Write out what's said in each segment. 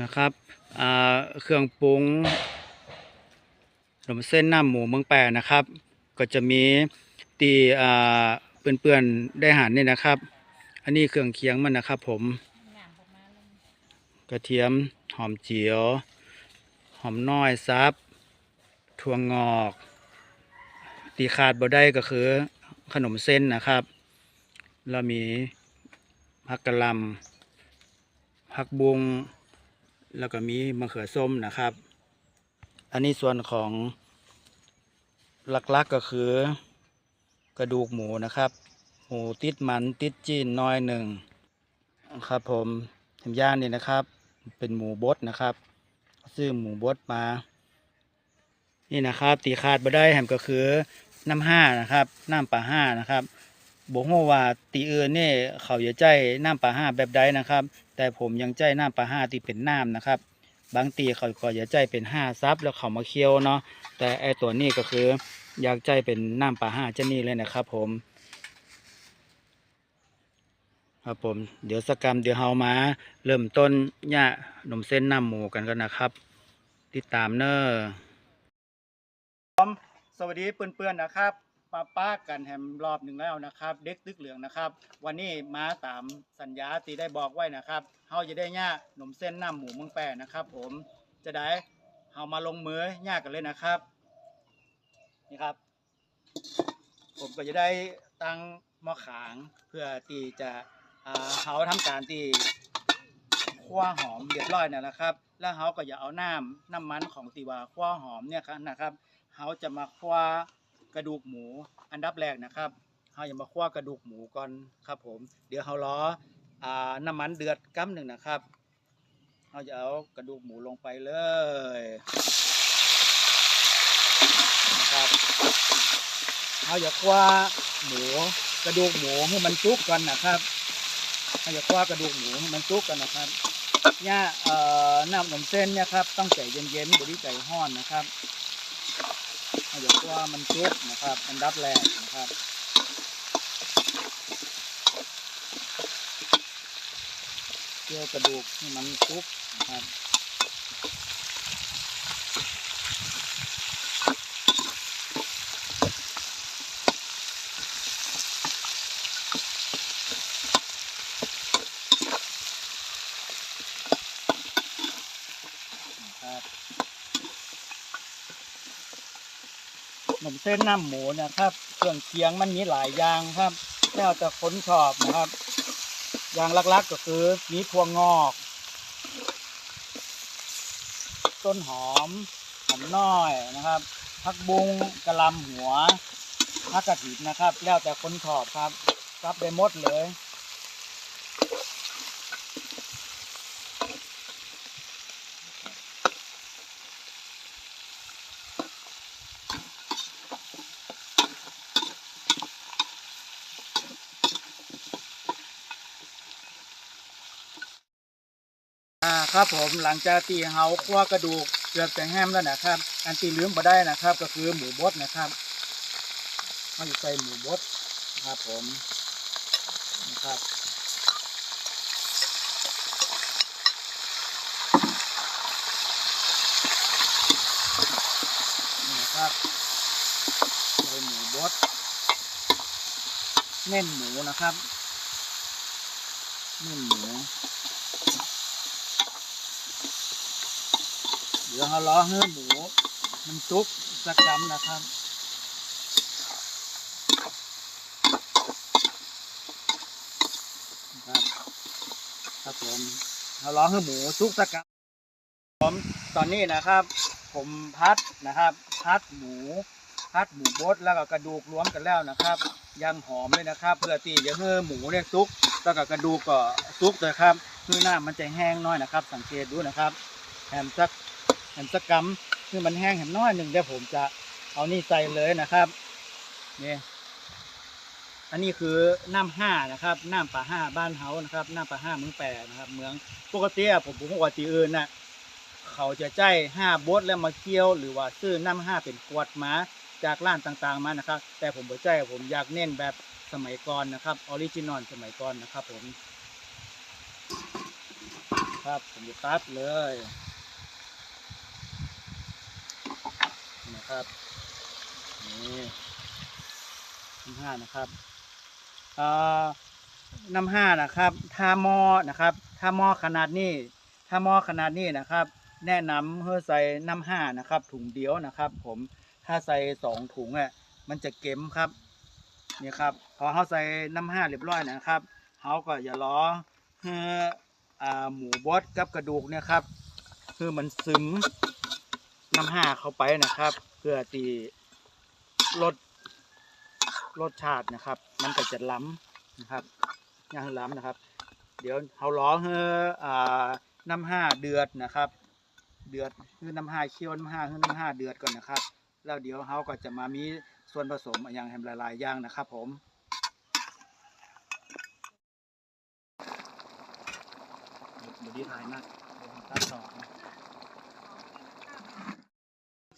นะครับเครื่องปรุงขนมเส้นน้ำหมูเมืองแปรนะครับ ก็จะมีตีเปื่อนๆได้หันนี่นะครับ อันนี้เครื่องเคียงมันนะครับ ผมกระเทียมหอมเจียว หอมน้อยซับถั่วงอก ตีขาดบ่ได้ก็คือขนมเส้นนะครับแล้วมีผักกะหล่ำผักบุง แล้วก็มีมะเขือส้มนะครับ อันนี้ส่วนของหลักๆก็คือ กระดูกหมูนะครับ หมูติดมันติดจีนน้อยหนึ่งครับ ผมทำย่างนี่นะครับ เป็นหมูบดนะครับซื้อหมูบดมา นี่นะครับ ตีขาดบ่ได้แหมก็คือน้ำห้านะครับ น้ำปลาห้านะครับ บอกว่าตีเอื่นนี่ยเขาจะใจน้ำปลาห้าแบบใดนะครับ แต่ผมยังใจน้ำปลาห้าที่เป็นน้ำนะครับ บางตีเขาก็จะใจเป็นห้าซับแล้วเขามาเคี่ยวเนาะแต่ไอตัวนี้ก็คืออยากใจเป็นน้ำปลาห้าเจ้านี่เลยนะครับ ผม ครับผมเดี๋ยวสกรรมเดี๋ยวเฮามา เริ่มต้นย่าหนมเส้นน้ำหมูกันกันนะครับ ติดตามเนอสวัสดีเพื่อนๆนะครับ มาป้ากันแฮมรอบหนึ่งแล้วนะครับ เด็กตึกเหลืองนะครับ วันนี้มาตามสัญญาตีได้บอกไว้นะครับเฮาจะได้ย่าหนมเส้นน้ำหมูเมืองแปรนะครับ ผมจะได้เฮามาลงมือย่ากันเลยนะครับ นี่ครับ ผมก็จะได้ตั้งหม้อขางเพื่อที่จะเฮาทำการที่คั่วหอมเรียบร้อยนะครับ แล้วเฮาก็อย่าเอาน้ำน้ำมันของตีว่าคั่วหอมเนี่ยครับนะครับเฮาจะมาคั่ว กระดูกหมู อันดับแรกนะครับเฮาอย่ามาคั่วกระดูกหมูก่อนครับ ผม เดี๋ยวเฮารออ่าน้ำมันเดือดกั๊มหนึ่งนะครับเฮาจะเอากระดูกหมูลงไปเลยนะครับเราอย่าคว้าหมูกระดูกหมูให้มันจุกกันนะครับเราอย่าคว้ากระดูกหมูให้มันจุกกันนะครับเนี่ยน้ำขนมเส้นเนี่ยครับต้องใจเย็นๆบริใจห้อนนะครับ อย่าคว้ามันจุกนะครับ มันดับแรงนะครับเกี่ยวกระดูกให้มันจุกนะครับ นมเส้นน้ำหมูนะครับ เครื่องเคียงมันมีหลายอย่างครับแล้วแต่คนชอบนะครับ อย่างลักๆก็คือมีถั่วงงอก ต้นหอมหอมน้อยนะครับผักบุงกระลำหัวผักกระถินนะครับ แล้วแต่คนชอบครับรับได้หมดเลย ครับผมหลังจากที่เฮาคั่วกระดูกเกือบจะแห้มแล้วนะครับ อันที่ลืมมาได้นะครับ ก็คือหมูบดนะครับเขาจะใส่หมูบดครับผมนะครับนี่ครับใส่หมูบดเน่นหมูนะครับเน่นหมู เดี๋ยวเราล้อให้หมู มันซุกสักกำนะครับ ครับครับผมเราล้อให้หมูซุกสักกำผมตอนนี้นะครับ ผมพัดนะครับ พัดหมูพัดหมูบดแล้วก็กระดูกรวมกันแล้วนะครับ ยังหอมเลยนะครับ เพื่อที่จะให้หมูเนี่ยซุก แล้วก็กระดูกก็ซุกเลยครับคือหน้ามันจะแห้งน้อยนะครับ สังเกตดูนะครับแฮมสัก แหมสกัมคือมันแห้งแหมน้อยหนึ่งเดี๋ยวผมจะเอานี่ใส่เลยนะครับนี่อันนี้คือน้ำห้านะครับน้ำปลาห้าบ้านเฮานะครับน้ำปลาห้าเมืองแปรนะครับ เมืองปกติผมผมว่าที่อื่นน่ะเขาจะใจห้าบดแล้วมาเคี่ยว หรือว่าซื้อน้ำห้าเป็นขวดมาจากร้านต่างๆมานะครับ แต่ผมบ่ใจผมอยากเน้นแบบสมัยก่อนนะครับออริจินอลสมัยก่อนนะครับผม ครับผมจะตัดเลย นะครับนี่น้ำห้านะครับอ่าน้ำห้านะครับถ้าหม้อนะครับถ้าหม้อขนาดนี้ถ้าหม้อขนาดนี้นะครับ แนะนำให้ใส่น้ำห้านะครับ ถุงเดียวนะครับ ผมถ้าใส่สองถุงอะมันจะเก็มครับนี่ครับพอเขาใส่น้ำห้าเรียบร้อยนะครับเขาก็อย่าล้อให้อ่าหมูบดกับกระดูกเนี่ยครับ คือมันซึม น้ำห้าเข้าไปนะครับ เพื่อตีลดรสชาตินะครับ มันก็จะล้ำนะครับย่างห้ล้ำนะครับ เดี๋ยวเขาล้อให้อ่าน้ำห้าเดือดนะครับ เดือดคือน้ำห้าเคี่ยวน้ำห้าคือน้ำห้าเดือดก่อนนะครับ แล้วเดี๋ยวเขาก็จะมามีส่วนผสมอย่างแฮมละลายย่างนะครับ ผมดี๋ยวดีถ่ายมากตัดต่อนะ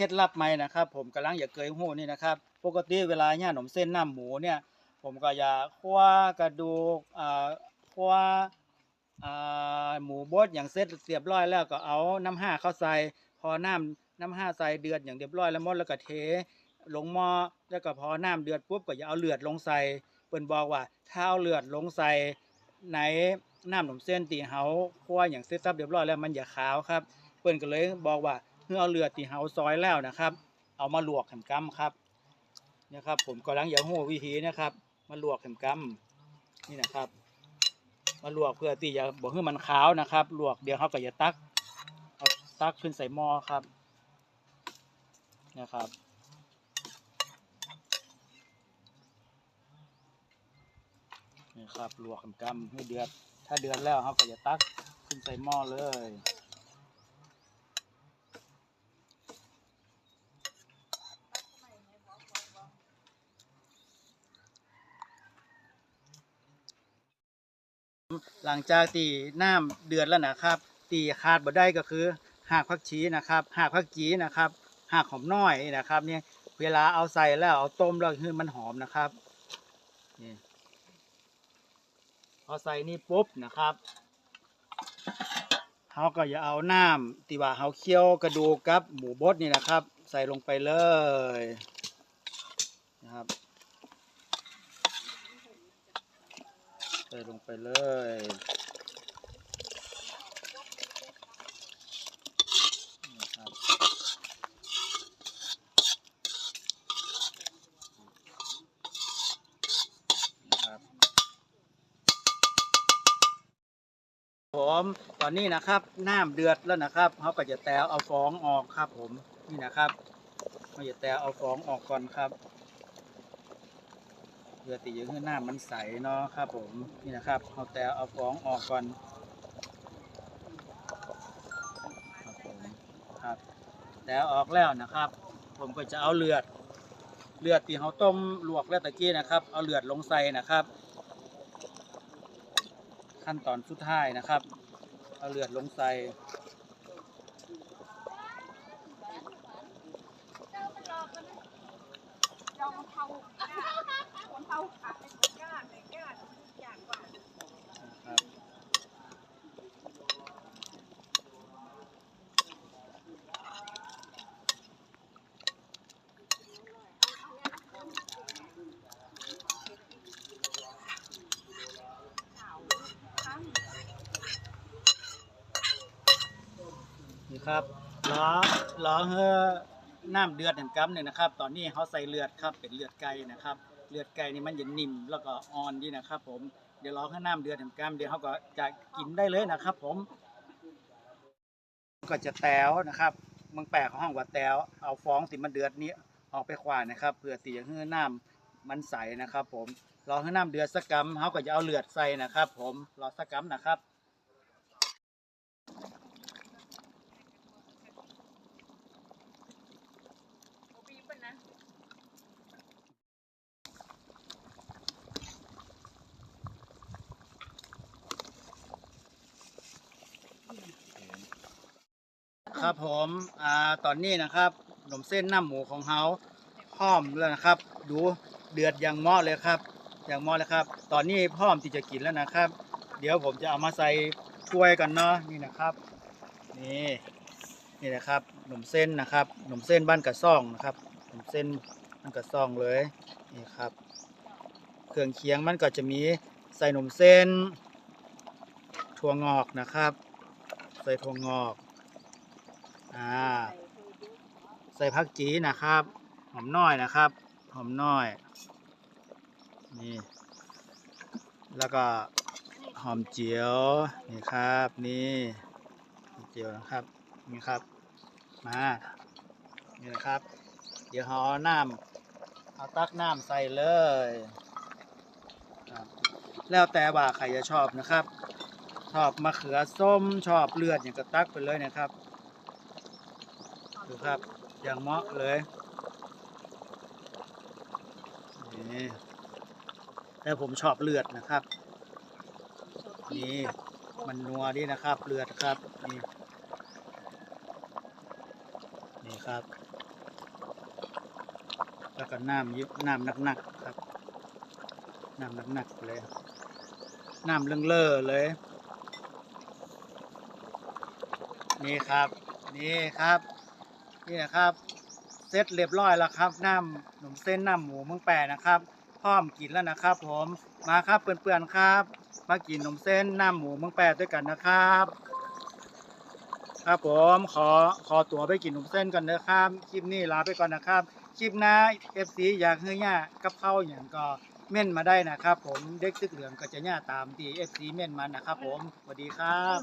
เคล็ดลับไหมนะครับ ผมกำลังอย่าเกยหูนี่นะครับ ปกติเวลาเนี่ยขนมเส้นน้ำหมูเนี่ย ผมก็จะคั่วกระดูกอ่าคั่วอ่าหมูบดอย่างเสร็จเรียบร้อยแล้วก็เอาน้ำห้าเข้าใส่พอน้ำน้ำห้าใส่เดือดอย่างเรียบร้อยแล้วหมดแล้วก็เทลงหม้อแล้วก็พอน้ำเดือดปุ๊บก็อย่าเอาเลือดลงใส่เปิ้นบอกว่าถ้าเอาเลือดลงใส่ในน้ำหนมเส้นตีเฮาคั่วอย่างเสร็จสับเรียบร้อยแล้วมันอย่าขาวครับ เปิ้นก็เลยบอกว่า เพื่อเอาเลือดตีเฮาซอยแล้วนะครับ เอามาลวกแหมกำครับนี่ครับ ผมกำลังอยากรู้วิธีนะครับ มาลวกแหมกำนี่นะครับ มาลวกเพื่อที่จะบอกให้มันขาวนะครับ ลวกเดี๋ยวเขาก็จะตักเอาตักขึ้นใส่หม้อครับนะครับนี่ครับลวกกำให้เดือดถ้าเดือดแล้วเขาก็จะตักขึ้นใส่หม้อเลย หลังจากตีน้ำเดือดแล้วนะครับ ตีขาดบ่ได้ก็คือหากผักชีนะครับ หากผักจีนะครับหากหอมน้อยนะครับเนี่ยเวลาเอาใส่แล้วเอาต้มแล้วคือมันหอมนะครับนี่พอใส่นี่ปุ๊บนะครับเขาก็จะเอาน้ำที่ว่าเขาเคี่ยวกระดูกกับหมูบดนี่นะครับ ใส่ลงไปเลยนะครับ ใส่ลงไปเลยครับผมตอนนี้นะครับน้ำเดือดแล้วนะครับเขาก็จะแตวเอาฟองออกครับผมนี่นะครับเขาจะแตวเอาฟองออกก่อนครับ เพื่อตีให้น้ำมันใสเนาะครับผมนี่นะครับเขาแตวเอาฟองออกก่อนครับผมครับแตวออกแล้วนะครับ ผมก็จะเอาเลือด เลือดที่เขาต้มลวกแล้วตะกี้นะครับ เอาเลือดลงใส่นะครับ ขั้นตอนสุดท้ายนะครับ เอาเลือดลงใส่เรามาเผาคนเผา ขาในก้านในก้านอย่างว่าครับนี่ครับล้อล้อเฮอน้ำเดือดแห่งกัมเนี่ยนะครับ ตอนนี้เขาใส่เลือดครับเป็นเลือดไก่นะครับ เลือดไก่นี่มันจะนิ่มแล้วก็อ่อนดีนะครับผมเดี๋ยวรอให้น้ำเดือดแห่งกัมเดี๋ยวเขาก็จะกินได้เลยนะครับ ผม ก็จะแตวนะครับมืองแปลของห้องว่าแตวเอาฟองที่มันเดือดนี้ออกไปขวานนะครับเพื่อตีให้น้ำมันใสนะครับ ผมรอให้น้ำเดือดสักกัมเขาก็จะเอาเลือดใส่นะครับ ผมรอสักกัมนะครับ โอบีบนะ ครับผมอ่าตอนนี้นะครับขนมเส้นน้ำหมูของเฮาพร้อมแล้วนะครับ ดูเดือดอย่างเหมาะเลยครับอย่างเหมาะเลยครับ ตอนนี้พร้อมที่จะกินแล้วนะครับเผเดี๋ยวผมจะเอามาใส่ถ้วยกันเนาะนี่นะครับ นี่นี่นะครับขนมเส้นนะครับขนมเส้นบ้านกระซ่องนะครับขนมเส้นบ้านกระซ่องเลยนี่ครับ เครื่องเคียงมันก็จะมีใส่ขนมเส้นถั่วงอกนะครับ ใส่ถั่วงอก อ่าใส่ผักจีนะครับ หอมน้อยนะครับ หอมน้อย นี่ แล้วก็หอมเจียว นี่ครับ นี่หอมเจียวนะครับ นี่ครับ มา นี่นะครับ เดี๋ยวเอาน้ำเอาตักน้ำใส่เลยครับแล้วแต่ว่าใครจะชอบนะครับ ชอบมะเขือส้มชอบเลือดอย่างก็ตักไปเลยนะครับ ดูครับอย่างเหมาะเลยนี่แต่ผมชอบเลือดนะครับ นี่มันนัวดีนะครับ เลือดครับนี่นี่ครับ แล้วก็น้ำเยอะน้ำหนักๆครับน้ำหนักๆเลยน้ำเลื่องเลอเลย นี่ครับ นี่ครับ นี่นะครับเสร็จเรียบร้อยแล้วครับน้ำหนมเส้นน้ำหมูเมืองแปรนะครับพร้อมกินแล้วนะครับ ผมมาครับเพื่อนๆครับ มากินหนมเส้นน้ำหมูเมืองแปรด้วยกันนะครับ ครับผมขอขอตัวไปกินหนมเส้นก่อนนะครับคลิปนี้ลาไปก่อนนะครับคลิปหน้าเอฟซีอยากเฮือย่ากับข้าอย่างก็เม่นมาได้นะครับ ผมเด็กซึกเหลืองก็จะย่าตามที่เอฟซีเม่นมานะครับ ผมสวัสดีครับ